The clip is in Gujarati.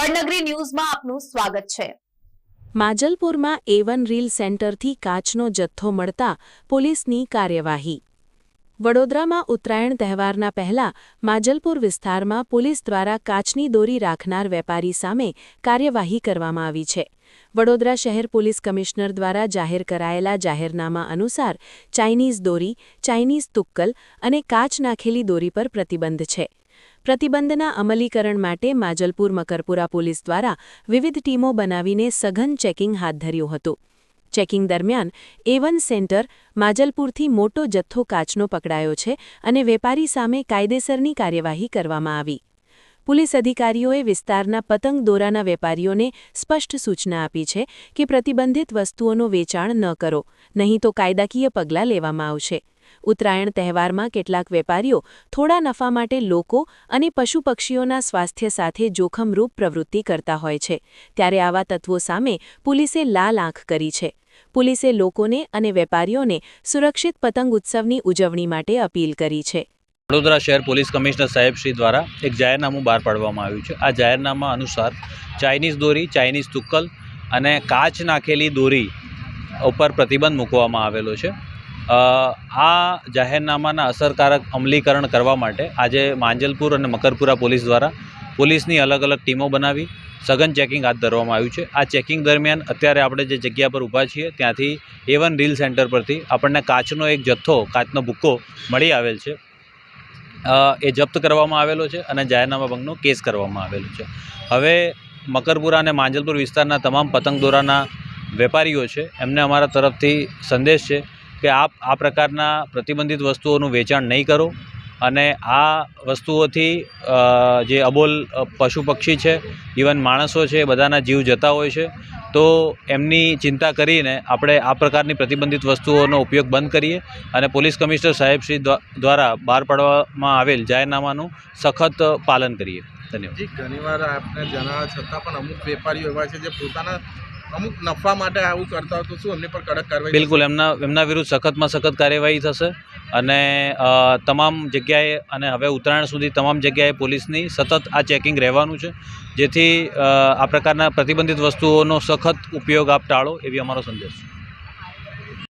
વડનગરી ન્યૂઝમાં આપનું સ્વાગત છે. માજલપુરમાં એવન રીલ સેન્ટરથી કાચનો જથ્થો મળતા પોલીસની કાર્યવાહી. વડોદરામાં ઉત્તરાયણ તહેવારના પહેલા માજલપુર વિસ્તારમાં પોલીસ દ્વારા કાચની દોરી રાખનાર વેપારી સામે કાર્યવાહી કરવામાં આવી છે. વડોદરા શહેર પોલીસ કમિશનર દ્વારા જાહેર કરાયેલા જાહેરનામા અનુસાર ચાઇનીઝ દોરી, ચાઇનીઝ તુક્કલ અને કાચ નાખેલી દોરી પર પ્રતિબંધ છે. પ્રતિબંધના અમલીકરણ માટે માજલપુર મકરપુરા પોલીસ દ્વારા વિવિધ ટીમો બનાવીને સઘન ચેકિંગ હાથ ધર્યું હતું. ચેકિંગ દરમિયાન એવન સેન્ટર માજલપુરથી મોટો જથ્થો કાચનો પકડાયો છે અને વેપારી સામે કાયદેસરની કાર્યવાહી કરવામાં આવી. પોલીસ અધિકારીઓએ વિસ્તારના પતંગ દોરાના વેપારીઓને સ્પષ્ટ સૂચના આપી છે કે પ્રતિબંધિત વસ્તુઓનું વેચાણ ન કરો, નહીં તો કાયદાકીય પગલાં લેવામાં આવશે. ઉત્તરાયણ તહેવારમાં કેટલાક વેપારીઓ થોડા નફા માટે લોકો અને પશુ પક્ષીઓના સ્વાસ્થ્ય સાથે જોખમરૂપ પ્રવૃત્તિ કરતા હોય છે. ત્યારે આવા તત્વો સામે પોલીસે લાલ આંખ કરી છે. પોલીસે લોકોને અને વેપારીઓને સુરક્ષિત પતંગ ઉત્સવની ઉજવણી માટે અપીલ કરી છે. વડોદરા શહેર પોલીસ કમિશનર સાહેબ શ્રી દ્વારા એક જાહેરનામું બહાર પાડવામાં આવ્યું છે. આ જાહેરનામા અનુસાર ચાઇનીઝ દોરી, ચાઇનીઝ તુક્કલ અને કાચ નાખેલી દોરી ઉપર પ્રતિબંધ મૂકવામાં આવેલો છે. આ જાહેરનામાના અસરકારક અમલીકરણ કરવા માટે આજે માંજલપુર અને મકરપુરા પોલીસ દ્વારા પોલીસની અલગ અલગ ટીમો બનાવી સઘન ચેકિંગ હાથ ધરવામાં આવ્યું છે. આ ચેકિંગ દરમિયાન અત્યારે આપણે જે જગ્યા પર ઊભા છીએ ત્યાંથી એવન રીલ સેન્ટર પરથી આપણને કાચનો એક જથ્થો, કાચનો ભૂક્કો મળી આવેલ છે. એ જપ્ત કરવામાં આવેલો છે અને જાહેરનામા ભંગનો કેસ કરવામાં આવેલો છે. હવે મકરપુરા અને માંજલપુર વિસ્તારના તમામ પતંગ દોરાના વેપારીઓ છે એમને અમારા તરફથી સંદેશ છે કે આપ આ પ્રકારના પ્રતિબંધિત વસ્તુઓનું વેચાણ નહીં કરો અને આ વસ્તુઓથી જે અબોલ પશુ પક્ષી છે, ઇવન માણસો છે બધાના જીવ જતા હોય છે, તો એમની ચિંતા કરીને આપણે આ પ્રકારની પ્રતિબંધિત વસ્તુઓનો ઉપયોગ બંધ કરીએ અને પોલીસ કમિશનર સાહેબ શ્રી દ્વારા બહાર પાડવામાં આવેલ જાહેરનામાનું સખત પાલન કરીએ. ધન્યવાદ. ઘણીવાર આપને જણાવવા છતાં પણ અમુક વેપારીઓ એવા છે જે પોતાના અમુક નફા માટે આવું કરતા હોય તો શું એમની પર કડક કાર્યવાહી બિલકુલ, એમના એમના વિરુદ્ધ સખતમાં સખત કાર્યવાહી થશે. અને તમામ જગ્યાએ અને હવે ઉત્તરાયણ સુધી તમામ જગ્યાએ પોલીસની સતત આ ચેકિંગ રહેવાનું છે. જેથી આ પ્રકારના પ્રતિબંધિત વસ્તુઓનો સખત ઉપયોગ આપ ટાળો એવી અમારો સંદેશ છે.